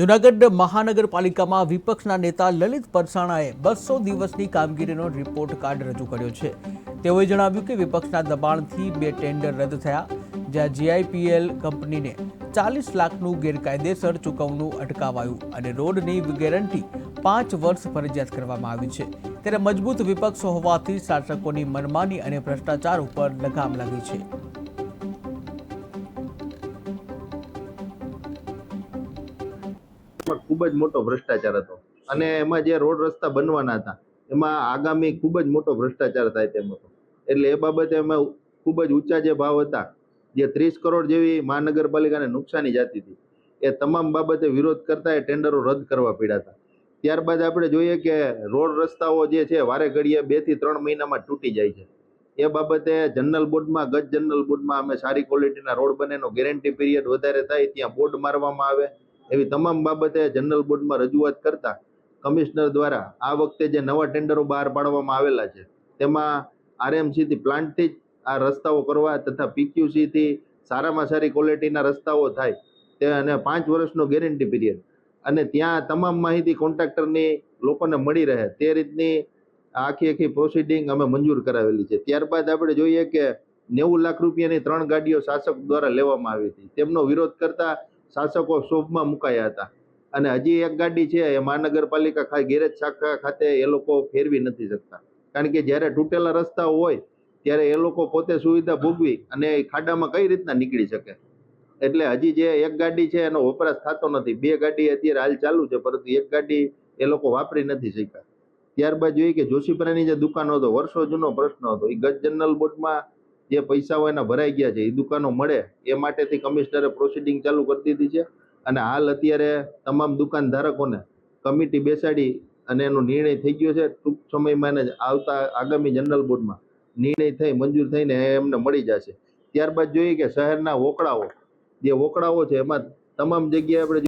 જૂનાગઢ મહાનગરપાલિકામાં વિપક્ષના નેતા લલિત પરસાણાએ બસો દિવસની કામગીરીનો રિપોર્ટ કાર્ડ રજૂ કર્યો છે. તેઓએ જણાવ્યું કે વિપક્ષના દબાણથી બે ટેન્ડર રદ થયા, જ્યાં જીઆઈપીએલ કંપનીને ચાલીસ લાખનું ગેરકાયદેસર ચૂકવણું અટકાવાયું અને રોડની ગેરંટી પાંચ વર્ષ ફરજિયાત કરવામાં આવી છે. ત્યારે મજબૂત વિપક્ષ હોવાથી શાસકોની મનમાની અને ભ્રષ્ટાચાર ઉપર લગામ લાગી છે. એમાં ખૂબ જ મોટો ભ્રષ્ટાચાર હતો. અને એમાં જે રોડ રસ્તા બનવાના હતા, એમાં આગામી ખૂબ જ મોટો ભ્રષ્ટાચાર થાય તેમ હતો. એટલે એ બાબતે એમાં ખૂબ જ ઊંચા જે ભાવ હતા, જે ત્રીસ કરોડ જેવી મહાનગરપાલિકાને નુકસાની જતી હતી, એ તમામ બાબતે વિરોધ કરતા એ ટેન્ડરો રદ કરવા પડ્યા હતા. ત્યારબાદ આપણે જોઈએ કે રોડ રસ્તાઓ જે છે, વારે ઘડીએ બેથી ત્રણ મહિનામાં તૂટી જાય છે. એ બાબતે જનરલ બોર્ડમાં ગત જનરલ બોર્ડમાં અમે સારી ક્વોલિટીના રોડ બને ગેરંટી પીરિયડ વધારે થાય, ત્યાં બોર્ડ મારવામાં આવે એવી તમામ બાબતે જનરલ બોર્ડમાં રજૂઆત કરતા કમિશનર દ્વારા આ વખતે જે નવા ટેન્ડરો બહાર પાડવામાં આવેલા છે, તેમાં આરએમસીથી પ્લાન્ટથી જ આ રસ્તાઓ કરવા તથા પીક્યુસીથી સારામાં સારી ક્વોલિટીના રસ્તાઓ થાય, તે અને પાંચ વર્ષનો ગેરંટી પીરિયડ. અને ત્યાં તમામ માહિતી કોન્ટ્રાક્ટરની લોકોને મળી રહે, તે રીતની આખી આખી પ્રોસિડિંગ અમે મંજૂર કરાવેલી છે. ત્યારબાદ આપણે જોઈએ કે નેવું લાખ રૂપિયાની ત્રણ ગાડીઓ શાસક દ્વારા લેવામાં આવી હતી. તેમનો વિરોધ કરતા શાસકો શોભમાં મુકાયા હતા. અને હજી એક ગાડી છે, એ મહાનગરપાલિકા ખા ગેરેજ શાખા ખાતે એ લોકો ફેરવી નથી શકતા. કારણ કે જ્યારે તૂટેલા રસ્તાઓ હોય, ત્યારે એ લોકો પોતે સુવિધા ભોગવી અને એ ખાડામાં કઈ રીતના નીકળી શકે. એટલે હજી જે એક ગાડી છે, એનો વપરાશ થતો નથી. બે ગાડી અત્યારે હાલ ચાલુ છે, પરંતુ એક ગાડી એ લોકો વાપરી નથી શક્યા. ત્યારબાદ જોઈએ કે જોશીપરાની જે દુકાનો હતો, વર્ષો જૂનો પ્રશ્ન હતો. એ ગત જનરલ બોર્ડમાં જે પૈસાઓ એના ભરાઈ ગયા છે, એ દુકાનો મળે, એ માટેથી કમિશનરે પ્રોસિડિંગ ચાલુ કરી દીધી છે. અને હાલ અત્યારે તમામ દુકાનધારકોને કમિટી બેસાડી અને એનો નિર્ણય થઈ ગયો છે. ટૂંક સમયમાં એને આવતા આગામી જનરલ બોર્ડમાં નિર્ણય થઈ, મંજૂર થઈને એમને મળી જશે. ત્યારબાદ જોઈએ કે શહેરના વોકળાઓ, જે વોકળાઓ છે, એમાં તમામ જગ્યાએ આપણે